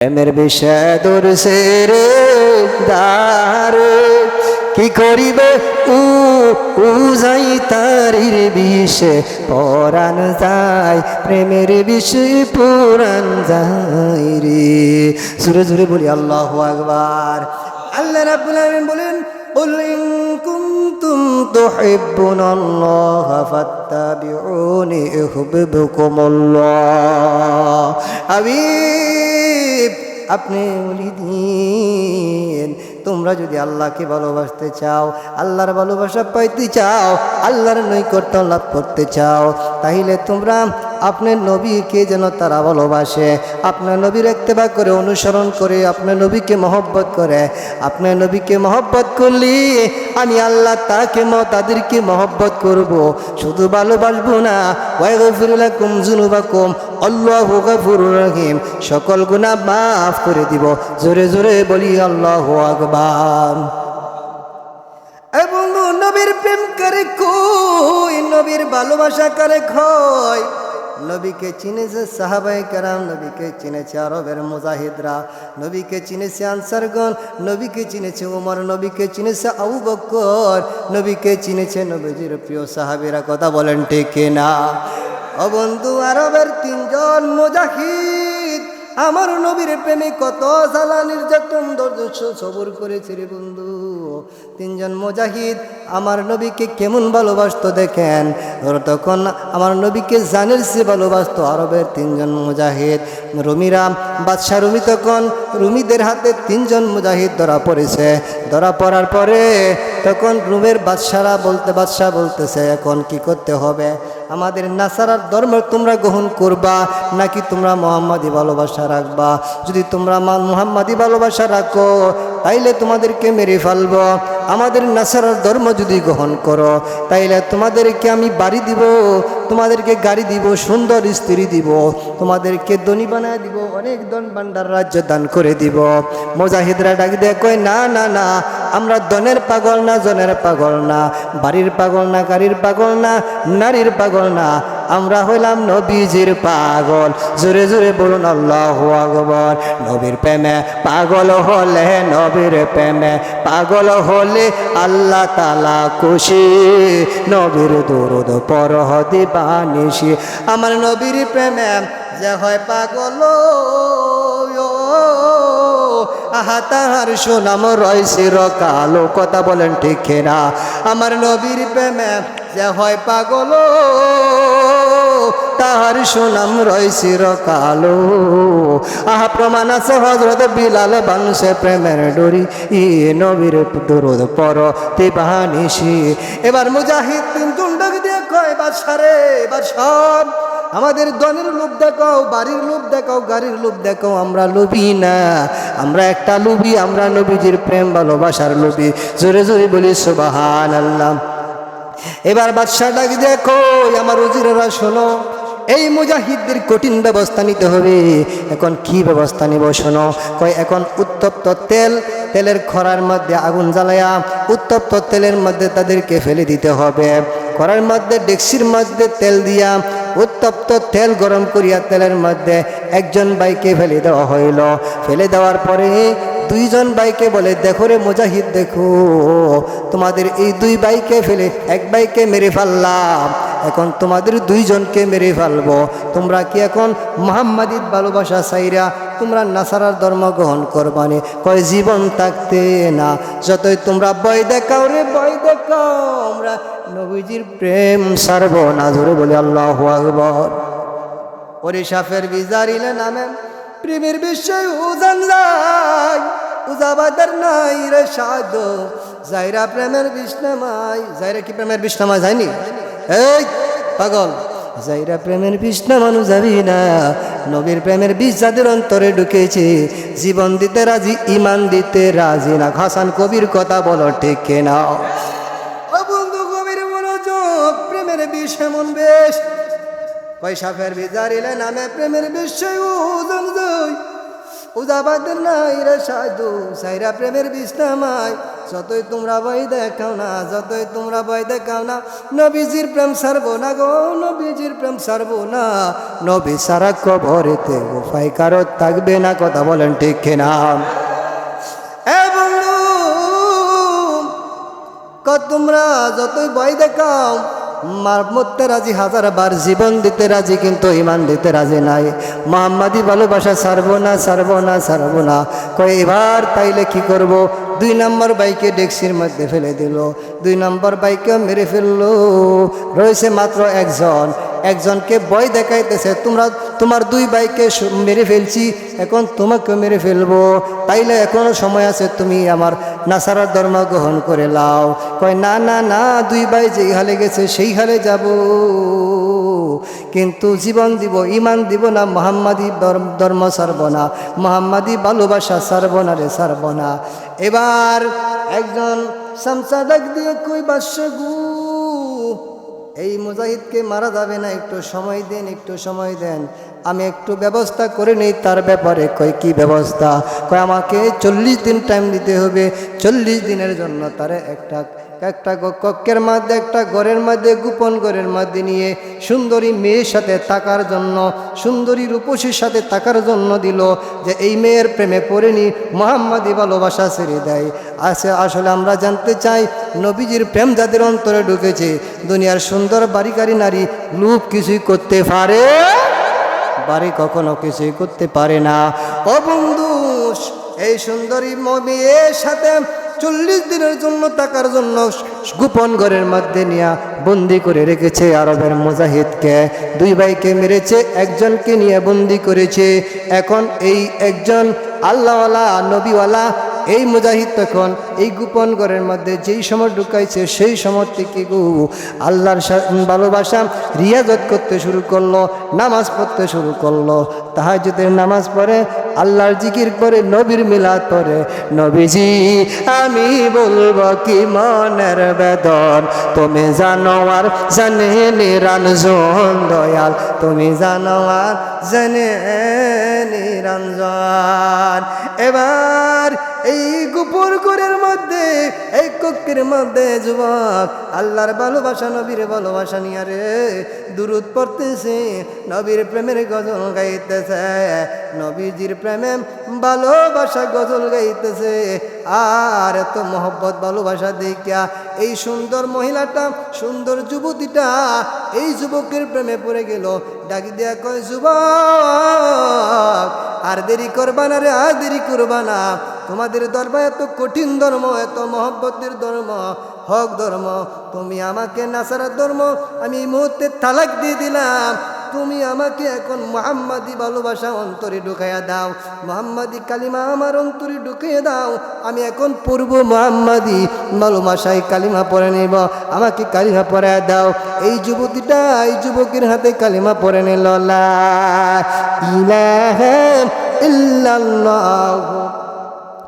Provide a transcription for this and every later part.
প্রেমের বিষয় দূরছে রে দারে কি করিবে উ উজাই তারির বিষে পরাণ যায় প্রেমের বিষয় পুরাণ যায় রে সুরে সুরে বলি আল্লাহ আকবার আল্লাহ রাব্বুল আলামিন বলেন قل إن كنتم تحبون الله فاتبعوني يحببكم الله হাবিব আপনি দিন, তোমরা যদি আল্লাহকে ভালোবাসতে চাও, আল্লাহর ভালোবাসা পাইতে চাও, আল্লাহর নৈকট্য লাভ করতে চাও তাহলে তোমরা আপনার নবীকে যেন তারা ভালোবাসে, আপনার নবীর একতেবা করে, অনুসরণ করে, আপনার নবীকে মহব্বত করে। আপনার নবীকে মহব্বত করলি আমি আল্লাহ তাকে ম, তাদেরকে মহব্বত করব। শুধু ভালোবাসবো না ওয়াইগফিরুলাকুম জুনুবাকুম আল্লাহু গাফুরুর রহিম। সকল গুনাহ মাফ করে দিব। জোরে জোরে বলি আল্লাহু আকবার। এ বন্ধু নবীর প্রেম করে কই? নবীর ভালোবাসা করে খয় নবীকে চিনেছে সাহাবাই কারাম, নবীকে চিনেছে আরবের মুজাহিদরা, নবীকে চিনেছে আনসারগণ, নবীকে চিনেছে উমর নবীকে চিনেছে আবু বক্কর, নবীকে চিনেছে নবীজির প্রিয় সাহাবিরা। কথা বলেন ঠিক না ও বন্ধু আরবের তিনজন মুজাহিদ, আমার নবীর প্রেমে কত জ্বালা নির্যাতন দর্দস্য সবর করেছে রে বন্ধু। তিনজন মুজাহিদ, আমার নবীকে কেমন ভালোবাসত দেখেন? তখন আমার নবীকে জানের সে ভালোবাসতো আরবের তিনজন মুজাহিদ। রুমিরা, বাদশাহ রুমি তখন রুমিদের হাতে তিনজন মুজাহিদ ধরা পড়েছে। ধরা পড়ার পরে তখন রুমের বাদশারা বলতে বাদশাহ বলতেছে, এখন কি করতে হবে? আমাদের নাসারার ধর্ম তোমরা গ্রহণ করবা, নাকি তোমরা মোহাম্মদী ভালোবাসা রাখবা? যদি তোমরা মোহাম্মদী ভালোবাসা রাখো, তাইলে তোমাদেরকে মেরে ফেলব। আমাদের নাসারার ধর্ম যদি গ্রহণ করো, তাইলে তোমাদেরকে আমি বাড়ি দিব, তোমাদেরকে গাড়ি দিব, সুন্দর স্ত্রী দিব, তোমাদেরকে ধনী বানায় দিব, অনেক দন ভান্ডার রাজ্য দান করে দিব। মোজাহিদরা ডাক দিয়ে, কয়, না না না আমরা দনের পাগল না, জনের পাগল না, বাড়ির পাগল না, গাড়ির পাগল না, নারীর পাগল না, আমরা হইলাম নবীজির পাগল। জোরে জোরে বলুন, আল্লাহ আকবর। নবীর প্রেমে পাগল হলে নবীর প্রেমে, পাগল হলে আল্লাহ তালা খুশি। নবীর দুরুদ পর দিবানিসি আমার নবীর প্রেমে যে হয় পাগল। আহা, তাহার সুনাম রয়েছে কালো। কথা বলেন ঠিক না আমার নবীর প্রেমে যে হয় পাগল, তাহার সুনাম রয়েছে কালো। আহা, প্রমাণ আছে হজরত বিলাল বাংশে প্রেমের ডরি। ই নবীর দরদ পর তিবানিসি এবার মুজাহিদ ডাক দিয়ে কয় বাদশারে সব আমাদের দনের লোভ দেখাও, বাড়ির লোভ দেখাও, গাড়ির লোভ দেখাও, আমরা লোভী না। আমরা একটা লোভী, আমরা নবীজির প্রেম, ভালোবাসার লোভী। জোরে জোরে বলি সুবাহান আল্লাহ এবার বাদশাহ ডাক দেখো? আমার উজিরেরা, শোনো। এই মুজাহিদদের কঠিন ব্যবস্থা নিতে হবে। এখন কি ব্যবস্থা নিব, শোনো? কয়, এখন উত্তপ্ত তেল, তেলের খরার মধ্যে আগুন জ্বালায়া উত্তপ্ত তেলের মধ্যে তাদেরকে ফেলে দিতে হবে। করার মধ্যে, ডেক্সির মধ্যে তেল দিয়া উত্তপ্ত তেল গরম করিয়া তেলের মধ্যে একজন বাইকে ফেলে দেওয়া হইল। ফেলে দেওয়ার পরে দুইজন বাইকে বলে, দেখো রে মুজাহিদ, দেখো, তোমাদের এই দুই বাইকে ফেলে এক বাইকে মেরে ফেললাম, এখন তোমাদের দুইজনকে মেরে ফেলব। তোমরা কি এখন মোহাম্মদিদ ভালোবাসা সাইরা তোমরা নাসারার ধর্ম গ্রহণ করবানি কয়, জীবন থাকতে না, যতই তোমরা বয় দেখাও রে বয় দেখাও, আমরা নবীজির প্রেম সারব না। ধরে বলে আল্লাহ আকবর। ওরে সাফের বিজারিলে নামে প্রেমের বিষয় উজান যায়, উজাবাদার নাই রে সাদ জাইরা প্রেমের বিষ্ণামাই জাইরা কি প্রেমের বিষ্ণামাই যায়নি? এই পাগল। জাইরা প্রেমের বিষ্ণা মানুষ যাবি না, নবীর প্রেমের বিষ যাদের অন্তরে ঢুকেছে, জীবন দিতে রাজি ইমান দিতে রাজি না। হাসান কবির কথা বলো, ঠিক না ও বন্ধু কবির মনোযোগ, প্রেমের বিষ এমন বেশ পয়সা ফের বিজারিলে নামে প্রেমের যাই উজাবাদের নাই রে সাধু, সাইরা প্রেমের বিশ্রামায় যতই তোমরা বই দেখাও না, যতই তোমরা ভয় দেখাও না, নবীজির প্রেম সারবো না গো, নবীজির প্রেম সারবো না। নবী সারা কবরেতে গোফাই কারও থাকবে না, কথা বলেন ঠিক কিনা? তোমরা যতই বই দেখাও মরতে রাজি হাজার বার জীবন দিতে রাজি, কিন্তু ইমান দিতে রাজি নাই। মোহাম্মদী ভালোবাসা ছাড়বো না ছাড়বো না ছাড়বো না। কয়, এবার তাইলে কি করব? দুই নম্বর বাইকে ডেক্সির মধ্যে ফেলে দিল। দুই নম্বর বাইকেও মেরে ফেলল। রয়েছে মাত্র একজন। একজনকে ভয় দেখাইতেছে, তোমরা, তোমার দুই বাইকে মেরে ফেলছি, এখন তোমাকে মেরে ফেলব। তাইলে এখনও সময় আছে, তুমি আমার নাসারার ধর্ম গ্রহণ করে লাও। কয়, না না না, দুই ভাই যেই হালে গেছে সেই হালে যাব। কিন্তু জীবন দিব ইমান দিব না, মোহাম্মদী ধর্ম- সারব না, মোহাম্মদী ভালোবাসা সারব না রে সারব না। এবার একজন সামসা ডাক দিয়ে কই বাসে গু, এই মুজাহিদকে মারা যাবে না, একটু সময় দেন, একটু সময় দেন। আমি একটু ব্যবস্থা করে নেই, তার ব্যাপারে কয়, কি ব্যবস্থা? কয়, আমাকে চল্লিশ দিন টাইম দিতে হবে। চল্লিশ দিনের জন্য তারে একটা একটা কক্ষের মধ্যে, একটা ঘরের মধ্যে, গোপন ঘরের মধ্যে নিয়ে সুন্দরী মেয়ের সাথে থাকার জন্য, সুন্দরী রূপসীর সাথে থাকার জন্য দিল যে এই মেয়ের প্রেমে পড়েনি মোহাম্মদী ভালোবাসা ছেড়ে দেয়। আছে আসলে আমরা জানতে চাই, নবীজির প্রেম যাদের অন্তরে ঢুকেছে, দুনিয়ার সুন্দর বাড়িকারী নারী লুপ কিছুই করতে পারে? বাড়ি কখনো কিছুই করতে পারে না। ও বন্ধু, এই সুন্দরী মেয়ের সাথে চল্লিশ দিনের জন্য টাকার জন্য গোপন ঘরের মধ্যে নিয়ে বন্দি করে রেখেছে আরবের মুজাহিদকে। দুই ভাইকে মেরেছে, একজনকে নিয়ে বন্দি করেছে। এখন এই একজন আল্লাহওয়ালা, নবীওয়ালা এই মুজাহিদ তখন এই গোপন ঘরের মধ্যে যেই সময় ঢুকাইছে, সেই সময় থেকে গু, আল্লাহর ভালোবাসা রিয়াজত করতে শুরু করল, নামাজ পড়তে শুরু করল। তাহাজুদের নামাজ পড়ে, আল্লাহর জিকির করে নবীর মিলাদ পরে নবীজি, আমি বলব কি মনের বেদন? তুমি জানো আর জানে নিরঞ্জন দয়াল। তুমি জানো আর জানে নিরঞ্জন এবার এই গুপুর ঘরের মধ্যে, এই কক্ষের মধ্যে যুবক, আল্লাহর ভালোবাসা, নবীর ভালোবাসা নিয়ে রে দূরত পড়তেছে, নবীর প্রেমের গজল গাইতেছে, নবীজির প্রেমে ভালোবাসা গজল গাইতেছে, আর এত মহব্বত, ভালোবাসা দেখিয়া এই সুন্দর মহিলাটা, সুন্দর যুবতীটা, এই যুবকের প্রেমে পড়ে গেল। ডাকি দেয়া কয়, যুবক, আর দেরি করবা না রে, আর দেরি করবা না। তোমাদের ধর্ম এত কঠিন ধর্ম, এত মহব্বতের ধর্ম, হক ধর্ম। তুমি আমাকে নাসারার ধর্ম, আমি এই মুহূর্তে তালাক দিয়ে দিলাম। তুমি আমাকে এখন মোহাম্মদী ভালোবাসা অন্তরে ঢুকাইয়া দাও। মোহাম্মদী কালিমা আমার অন্তরে ঢুকিয়ে দাও। আমি এখন পূর্ব মোহাম্মদী ভালোবাসায় কালিমা পরে নেব। আমাকে কালিমা পড়ে দাও। এই যুবতীটা, এই যুবকের হাতে কালিমা পড়ে নিল। ইলাহা ইল্লাল্লাহ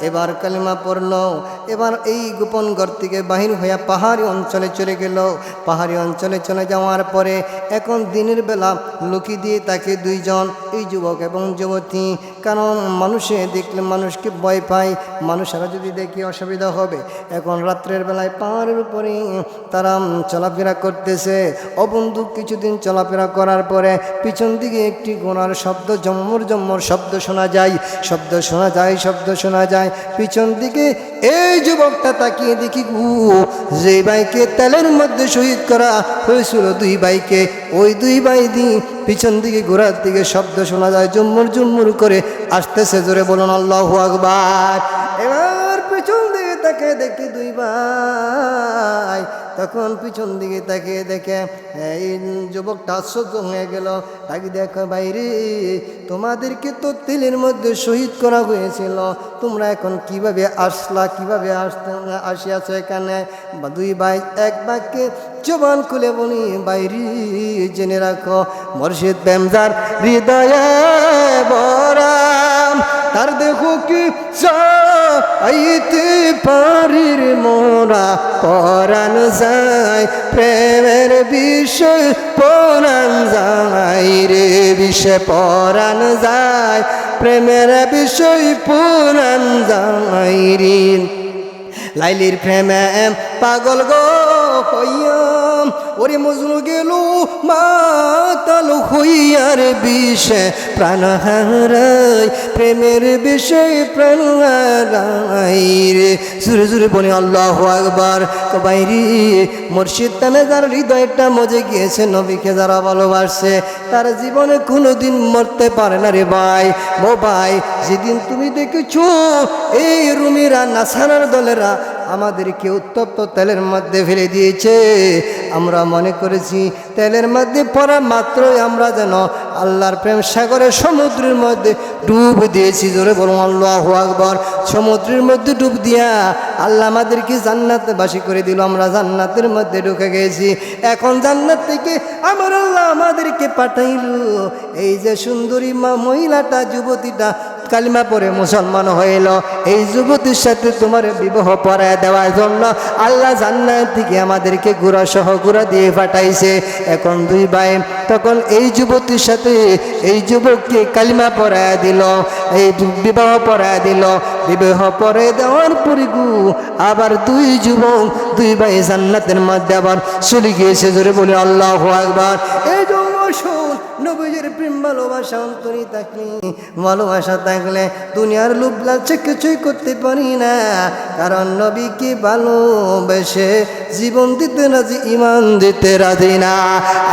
এবার কালিমা পড়ল। এবার এই গোপন ঘর থেকে বাহির হইয়া পাহাড়ি অঞ্চলে চলে গেল। পাহাড়ি অঞ্চলে চলে যাওয়ার পরে এখন দিনের বেলা লুকি দিয়ে তাকে দুইজন, এই যুবক এবং যুবতী। কারণ মানুষে দেখলে মানুষকে ভয় পায়, মানুষেরা যদি দেখি অসুবিধা হবে। এখন রাত্রের বেলায় পাহাড়ের উপরে তারা চলাফেরা করতেছে। অবন্ধু কিছুদিন চলাফেরা করার পরে পিছন দিকে একটি গোনার শব্দ জম্মর জম্মর শব্দ শোনা যায়। শব্দ শোনা যায়, শব্দ শোনা যায়। পিছন দিকে এই যুবকটা তাকিয়ে দেখি, গু, যে বাইকে তেলের মধ্যে শহীদ করা হয়েছিল দুই বাইকে ওই দুই বাই দিন পিছন দিকে ঘোরার দিকে শব্দ শোনা যায় জুম্মুর জুম্মুর করে আসতেছে, জোরে বলুন, আল্লাহ আকবার। এবার পিছন দিকে তাকে দেখি দুই ভাই তখন পিছন দিকে তাকে দেখে, এই যুবকটা আশ্চর্য হয়ে গেল। তাকে দেখো বাইরে। তোমাদেরকে তো তেলের মধ্যে শহীদ করা হয়েছিল। তোমরা এখন কীভাবে আসলা, কীভাবে আসতে, আসিয়াছো এখানে? দুই ভাই এক বাক্যে জবান খুলে বলি, বাইরে জেনে রাখো, মর্শিদ বেমজার হৃদয়ে বরাম। তার দেখো কি আইতে পারির মোরা, পরাণ যায়, প্রেমের বিষয় পরাণ যায় রে বিষয়, পরাণ যায়, প্রেমের বিষয় পরাণ যায় রে। লাইলির প্রেমে পাগল গো হইয়াম, ওরে মজনু গেল মাতাল হইয়ার বিষে প্রাণ হারাই প্রেমের বিষয় প্রাণ হারাই রে। সুরে সুরে বলে, আল্লাহ আকবার। কবাইরি মুর্শিদ তানে যার হৃদয়টা মজে গিয়েছে, নবীকে যারা ভালোবাসছে তার জীবনে কোনোদিন মরতে পারে না রে ভাই। ও ভাই, যেদিন তুমি দেখেছ এই রুমিরা নাসারার দলেরা আমাদেরকে উত্তপ্ত তেলের মধ্যে ফেলে দিয়েছে আমরা মনে করেছি, তেলের মধ্যে পড়া মাত্রই আমরা যেন আল্লাহর প্রেম সাগরে সমুদ্রের মধ্যে ডুব দিয়েছি। জোরে বলুন, আল্লাহ আকবর। সমুদ্রের মধ্যে ডুব দিয়া আল্লাহ আমাদেরকে জান্নাতে বাসি করে দিল। আমরা জান্নাতের মধ্যে ঢুকে গেছি। এখন জান্নাত থেকে আমার আল্লাহ আমাদেরকে পাঠাইল। এই যে সুন্দরী মহিলাটা, যুবতীটা কালিমা পরে মুসলমান হইল। এই যুবতীর সাথে তোমার বিবাহ পড়ায় দেওয়ার জন্য আল্লাহ জান্নাত থেকে আমাদেরকে গুড়া সহ গুড়া দিয়ে পাঠাইছে। এখন দুই ভাই, তখন এই যুবতীর সাথে এই যুবককে কালিমা পড়ায় দিল, এই বিবাহ পড়ায় দিল। বিবাহ পরে দেওয়ার পরে গু আবার দুই যুবক, দুই ভাই জান্নাতের মধ্যে আবার চলে গিয়েছে। জোরে বলে, আল্লাহ আকবার। এই ভালোবাসা অন্তরি থাকলে, ভালোবাসা থাকলে দুনিয়ার লোভ লালচে কিছুই করতে পারি না। কারণ নবীকে ভালোবেসে জীবন দিতে রাজি ইমান দিতে রাজি না।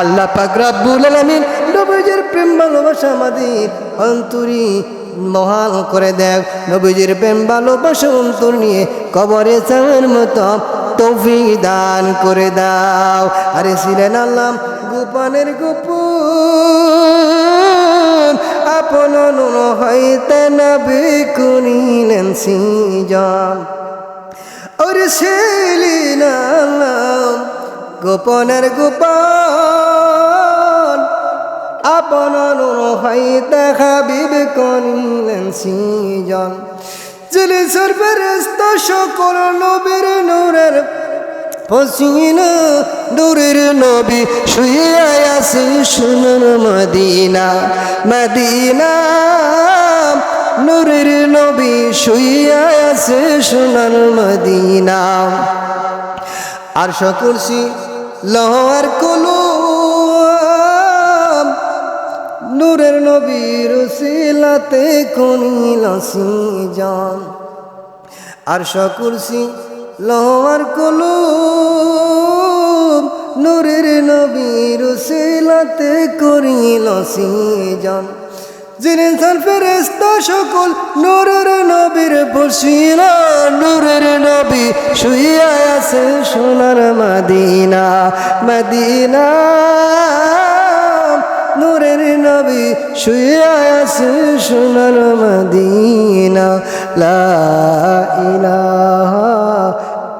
আল্লাহ পাক রাব্বুল আলামিন নবীজের প্রেম ভালোবাসা আমাদের অন্তরি মহান করে দেখ নবীজির প্রেম ভালোবাসা অন্তর নিয়ে কবরে চাওয়ার মতো তৌফিক দান করে দাও। আরে ছিলেন আল্লাহ গোপানের গোপন আপন হইতে নবী করিলেন সিজন। ওরে আল্লাহ গোপনের গোপন। আপন হইতে হাবিব করিলেন সিজন। জেলে সর্বরস্ত সকল নবীর পসিনা নূরের নবী শুয়ে আছে সোনার মদিনা। মদিনা, নূরের নবী শুয়ে আছে সোনার মদিনা। আর সকলসি লহর কলম নূরের নবীর শিলাতে কনিল সিজন আর সকুরসি লোহার কলম, নূরের নবীর শিলাতে করিল সিজন। যিনি ফেরেস্ত সকল নূরের নবীর বসিল নূরের নবী শুইয়া আছে সোনার মদিনা মদিনা। নূরের নবী শুয়ে আছে সোনার মদিনা, লা ইলাহা